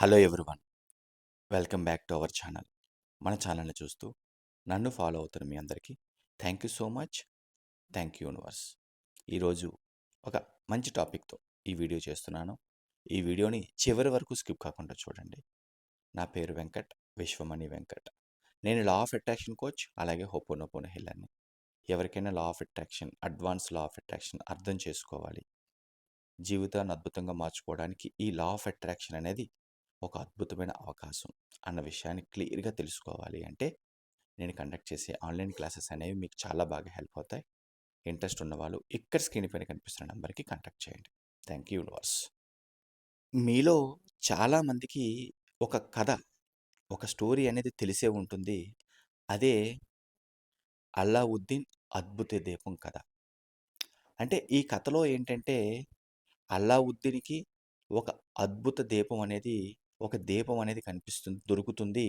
Hello everyone. Welcome back to our channel. మన ఛానల్ని చూస్తూ నన్ను ఫాలో అవుతున్న మీ అందరికీ thank you so much. Thank you universe. ఈరోజు ఒక మంచి టాపిక్తో ఈ వీడియో చేస్తున్నాను. ఈ వీడియోని చివరి వరకు స్కిప్ కాకుండా చూడండి. నా పేరు వెంకట్ విశ్వమణి వెంకట్. నేను లా ఆఫ్ అట్రాక్షన్ కోచ్ అలాగే హోపోనోపోన హిల్లర్ని. ఎవరికైనా law of attraction advance law of attraction అర్థం చేసుకోవాలి. జీవితాన్ని అద్భుతంగా మార్చుకోవడానికి ఈ లా ఆఫ్ అట్రాక్షన్ అనేది ఒక అద్భుతమైన అవకాశం అన్న విషయాన్ని క్లియర్గా తెలుసుకోవాలి అంటే నేను కండక్ట్ చేసే ఆన్లైన్ క్లాసెస్ అనేవి మీకు చాలా బాగా హెల్ప్ అవుతాయి. ఇంట్రెస్ట్ ఉన్నవాళ్ళు ఇక్కడ స్క్రీన్ పైన కనిపిస్తున్న నెంబర్కి కాంటాక్ట్ చేయండి. Thank you universe. మీలో చాలామందికి ఒక కథ ఒక స్టోరీ అనేది తెలిసే ఉంటుంది. అదే అల్లావుద్దీన్ అద్భుత దీపం కథ. అంటే ఈ కథలో ఏంటంటే అల్లావుద్దీన్కి ఒక అద్భుత దీపం అనేది ఒక దీపం అనేది కనిపిస్తుంది దొరుకుతుంది.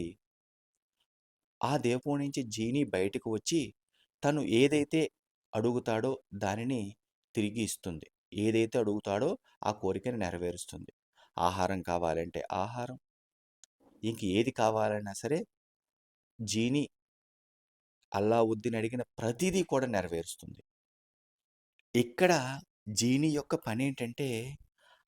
ఆ దీపం నుంచి జీని బయటకు వచ్చి తను ఏదైతే అడుగుతాడో దానిని తిరిగి ఇస్తుంది. ఏదైతే అడుగుతాడో ఆ కోరికను నెరవేరుస్తుంది. ఆహారం కావాలంటే ఆహారం. ఇంక ఏది కావాలన్నా సరే జీని అల్లావుద్దీన్ అడిగిన ప్రతిదీ కూడా నెరవేరుస్తుంది. ఇక్కడ జీని యొక్క పని ఏంటంటే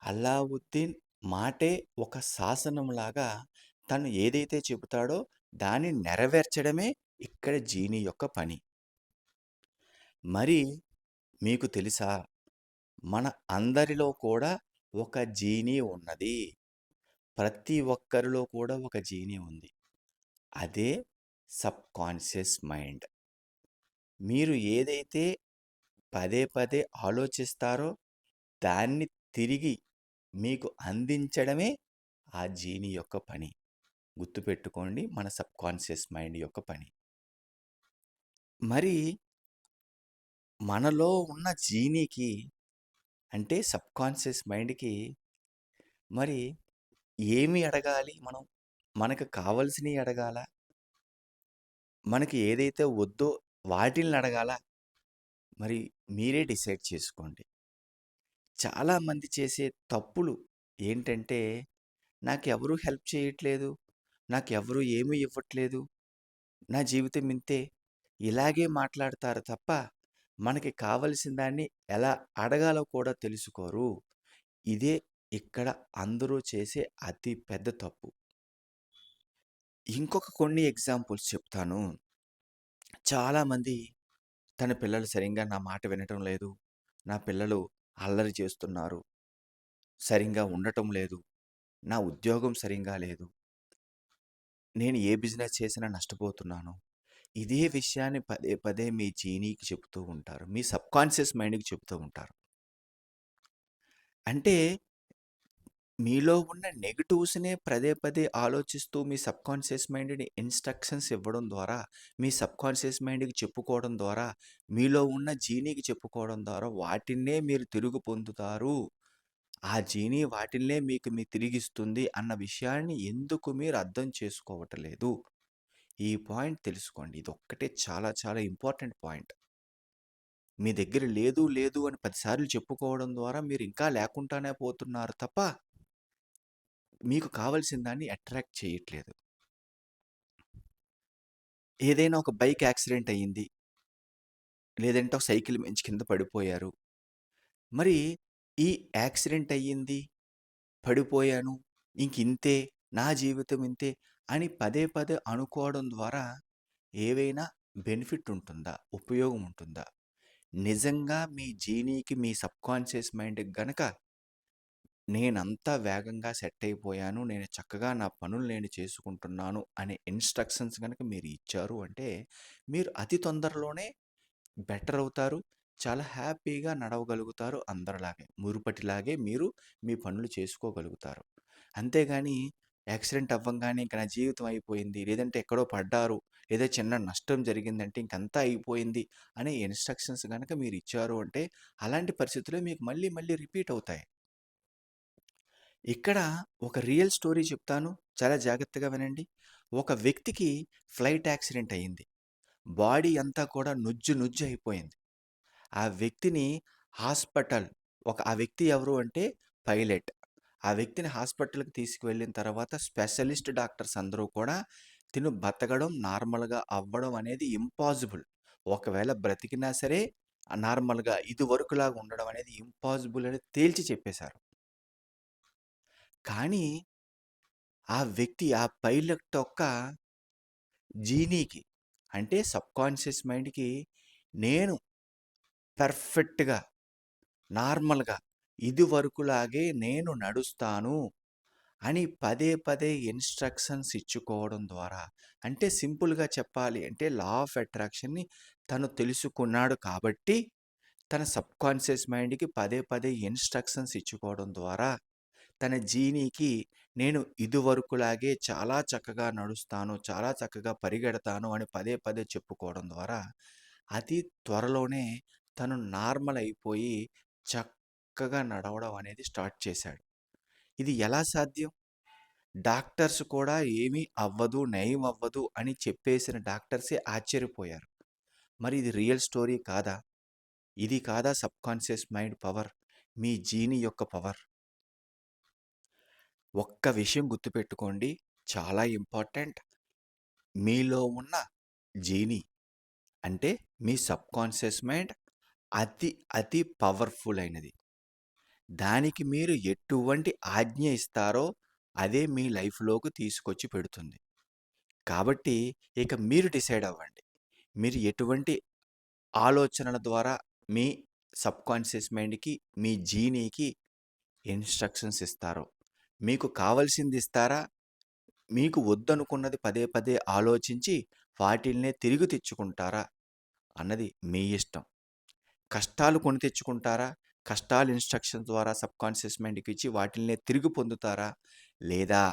అల్లావుద్దీన్ మాటే ఒక శాసనంలాగా తను ఏదైతే చెబుతాడో దాన్ని నెరవేర్చడమే ఇక్కడ జీని యొక్క పని. మరి మీకు తెలుసా? మన అందరిలో కూడా ఒక జీనీ ఉన్నది. ప్రతి ఒక్కరిలో కూడా ఒక జీనీ ఉంది. అదే సబ్ కాన్షియస్ మైండ్. మీరు ఏదైతే పదే పదే ఆలోచిస్తారో దాన్ని తిరిగి మీకు అందించడమే ఆ జీని యొక్క పని. గుర్తుపెట్టుకోండి మన సబ్ కాన్షియస్ మైండ్ యొక్క పని. మరి మనలో ఉన్న జీనీకి అంటే సబ్ కాన్షియస్ మైండ్కి మరి ఏమి అడగాలి మనం? మనకు కావలసినవి అడగాల? మనకి ఏదైతే వద్దో వాటిని అడగాల? మరి మీరే డిసైడ్ చేసుకోండి. చాలామంది చేసే తప్పులు ఏంటంటే నాకెవరూ హెల్ప్ చేయట్లేదు. నాకెవరూ ఏమీ ఇవ్వట్లేదు. నా జీవితం ఇంతే. ఇలాగే మాట్లాడతారు తప్ప మనకి కావలసిన దాన్ని ఎలా అడగాలో కూడా తెలుసుకోరు. ఇదే ఇక్కడ అందరూ చేసే అతి పెద్ద తప్పు. ఇంకొక కొన్ని ఎగ్జాంపుల్స్ చెప్తాను. చాలామంది తన పిల్లలు సరిగ్గా నా మాట వినటం లేదు. నా పిల్లలు అల్లరి చేస్తున్నారు. సరిగా ఉండటం లేదు. నా ఉద్యోగం సరిగ్గా లేదు. నేను ఏ బిజినెస్ చేసినా నష్టపోతున్నాను. ఇదే విషయాన్ని పదే పదే మీ జీనీకి చెప్తూ ఉంటారు. మీ సబ్‌కాన్షియస్ మైండ్కి చెప్తూ ఉంటారు. అంటే మీలో ఉన్న నెగిటివ్స్నే పదే పదే ఆలోచిస్తూ మీ సబ్కాన్షియస్ మైండ్ని ఇన్స్ట్రక్షన్స్ ఇవ్వడం ద్వారా మీ సబ్కాన్షియస్ మైండ్కి చెప్పుకోవడం ద్వారా మీలో ఉన్న జీనీకి చెప్పుకోవడం ద్వారా వాటినే మీరు తిరుగు పొందుతారు. ఆ జీనీ వాటినే మీకు మీ తిరిగిస్తుంది అన్న విషయాన్ని ఎందుకు మీరు అర్థం చేసుకోవటం లేదు ఈ పాయింట్ తెలుసుకోండి. ఇది ఒక్కటే చాలా చాలా ఇంపార్టెంట్ పాయింట్. మీ దగ్గర లేదు లేదు అని పదిసార్లు చెప్పుకోవడం ద్వారా మీరు ఇంకా లేకుండానే పోతున్నారు తప్ప మీకు కావలసిన దాన్ని అట్రాక్ట్ చేయట్లేదు. ఏదైనా ఒక బైక్ యాక్సిడెంట్ అయ్యింది. లేదంటే ఒక సైకిల్ మించి కింద పడిపోయారు. మరి ఈ యాక్సిడెంట్ అయ్యింది. పడిపోయాను. ఇంక ఇంతే. నా జీవితం ఇంతే అని పదే పదే అనుకోవడం ద్వారా ఏవైనా బెనిఫిట్ ఉంటుందా? ఉపయోగం ఉంటుందా? నిజంగా మీ జీనీకి మీ సబ్కాన్షియస్ మైండ్కి గనక నేనంతా వేగంగా సెట్ అయిపోయాను నేను చక్కగా నా పనులు నేను చేసుకుంటున్నాను అనే ఇన్స్ట్రక్షన్స్ కనుక మీరు ఇచ్చారు అంటే మీరు అతి తొందరలోనే బెటర్ అవుతారు. చాలా హ్యాపీగా నడవగలుగుతారు అందరిలాగే. మురుపటిలాగే మీరు మీ పనులు చేసుకోగలుగుతారు. అంతేగాని యాక్సిడెంట్ అవ్వంగానే ఇంక నా జీవితం అయిపోయింది. లేదంటే ఎక్కడో పడ్డారు. లేదా చిన్న నష్టం జరిగిందంటే ఇంకంతా అయిపోయింది అనే ఇన్స్ట్రక్షన్స్ కనుక మీరు ఇచ్చారు అంటే అలాంటి పరిస్థితులు మీకు మళ్ళీ మళ్ళీ రిపీట్ అవుతాయి. ఇక్కడ ఒక రియల్ స్టోరీ చెప్తాను. చాలా జాగ్రత్తగా వినండి. ఒక వ్యక్తికి ఫ్లైట్ యాక్సిడెంట్ అయ్యింది. బాడీ అంతా కూడా నుజ్జు నుజ్జు అయిపోయింది. ఆ వ్యక్తిని హాస్పిటల్ ఒక ఆ వ్యక్తి ఎవరు అంటే పైలట్. ఆ వ్యక్తిని హాస్పిటల్‌కి తీసుకువెళ్ళిన తర్వాత స్పెషలిస్ట్ డాక్టర్స్ అందరూ కూడా తిను బతకడం, నార్మల్‌గా అవ్వడం అనేది ఇంపాసిబుల్. ఒకవేళ బ్రతికినా సరే నార్మల్‌గా ఇదివరకులాగా ఉండడం అనేది ఇంపాసిబుల్ అని తేల్చి చెప్పేశారు. కానీ ఆ వ్యక్తి ఆ పైలట్ యొక్క జీనీకి అంటే సబ్‌కాన్షియస్ మైండ్‌కి నేను పర్ఫెక్ట్‌గా, నార్మల్‌గా ఇదివరకులాగే నేను నడుస్తాను అని పదే పదే ఇన్‌స్ట్రక్షన్స్ ఇచ్చుకోవడం ద్వారా అంటే సింపుల్‌గా చెప్పాలి అంటే లా ఆఫ్ అట్రాక్షన్‌ని తను తెలుసుకున్నాడు కాబట్టి తన సబ్‌కాన్షియస్ మైండ్‌కి పదే పదే ఇన్‌స్ట్రక్షన్స్ ఇచ్చుకోవడం ద్వారా తన జీనీకి నేను ఇదివరకులాగే చాలా చక్కగా నడుస్తాను, చాలా చక్కగా పరిగెడతాను అని పదే పదే చెప్పుకోవడం ద్వారా అతి త్వరలోనే తను నార్మల్ అయిపోయి చక్కగా నడవడం అనేది స్టార్ట్ చేశాడు. ఇది ఎలా సాధ్యం? డాక్టర్స్ కూడా ఏమీ అవ్వదు, నయం అవ్వదు అని చెప్పేసిన డాక్టర్సే ఆశ్చర్యపోయారు. మరి ఇది రియల్ స్టోరీ కాదా? ఇది కాదా సబ్‌కాన్షియస్ మైండ్ పవర్? మీ జీని యొక్క పవర్? ఒక్క విషయం గుర్తుపెట్టుకోండి. చాలా ఇంపార్టెంట్. మీలో ఉన్న జీనీ అంటే మీ సబ్‌కాన్షియస్ మైండ్ అతి అతి పవర్‌ఫుల్ అయినది. దానికి మీరు ఎటువంటి ఆజ్ఞ ఇస్తారో అదే మీ లైఫ్‌లోకి తీసుకొచ్చి పెడుతుంది. కాబట్టి ఇక మీరు డిసైడ్ అవ్వండి. మీరు ఎటువంటి ఆలోచనల ద్వారా మీ సబ్‌కాన్షియస్ మైండ్‌కి, మీ జీనీకి ఇన్‌స్ట్రక్షన్స్ ఇస్తారో. మీకు కావలసింది ఇస్తారా? మీకు వద్దనుకున్నది పదే పదే ఆలోచించి వాటిల్నే తిరిగి తెచ్చుకుంటారా? అన్నది మీ ఇష్టం. కష్టాలు కొని తెచ్చుకుంటారా? కష్టాలు ఇన్స్ట్రక్షన్ ద్వారా సబ్‌కాన్షియస్ మైండ్‌కి ఇచ్చి వాటిల్నే తిరిగి పొందుతారా? లేదా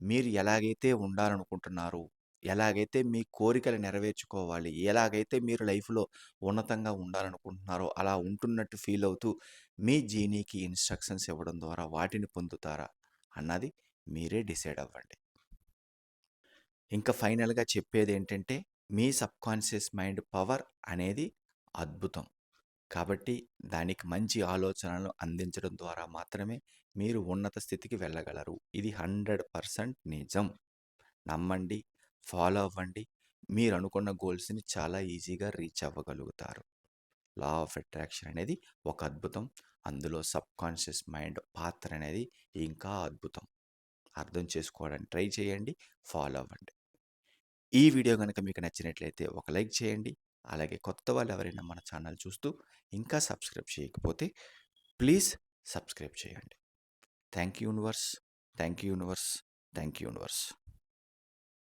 మీరు ఎలాగైతే ఉండాలనుకుంటున్నారో, ఎలాగైతే మీ కోరికలు నెరవేర్చుకోవాలి, ఎలాగైతే మీరు లైఫ్‌లో ఉన్నతంగా ఉండాలనుకుంటున్నారో అలా ఉంటున్నట్టు ఫీల్ అవుతూ మీ జీనీకి ఇన్‌స్ట్రక్షన్స్ ఇవ్వడం ద్వారా వాటిని పొందుతారా? అన్నది మీరే డిసైడ్ అవ్వండి. ఇంకా ఫైనల్‌గా చెప్పేది ఏంటంటే మీ సబ్‌కాన్షియస్ మైండ్ పవర్ అనేది అద్భుతం. కాబట్టి దానికి మంచి ఆలోచనలను అందించడం ద్వారా మాత్రమే మీరు ఉన్నత స్థితికి వెళ్ళగలరు. ఇది 100% నిజం. నమ్మండి, ఫాలో అవ్వండి. మీరు అనుకున్న గోల్స్‌ని చాలా ఈజీగా రీచ్ అవ్వగలుగుతారు. లా ఆఫ్ అట్రాక్షన్ అనేది ఒక అద్భుతం. అందులో సబ్‌కాన్షియస్ మైండ్ పాత్ర అనేది ఇంకా అద్భుతం. అర్థం చేసుకోవడానికి ట్రై చేయండి. ఫాలో అవ్వండి. ఈ వీడియో కనుక మీకు నచ్చినట్లయితే ఒక లైక్ చేయండి. అలాగే కొత్త వాళ్ళు ఎవరైనా మన ఛానల్ చూస్తూ ఇంకా సబ్స్క్రైబ్ చేయకపోతే ప్లీజ్ సబ్స్క్రైబ్ చేయండి. Thank you universe. Thank you universe. Thank you universe.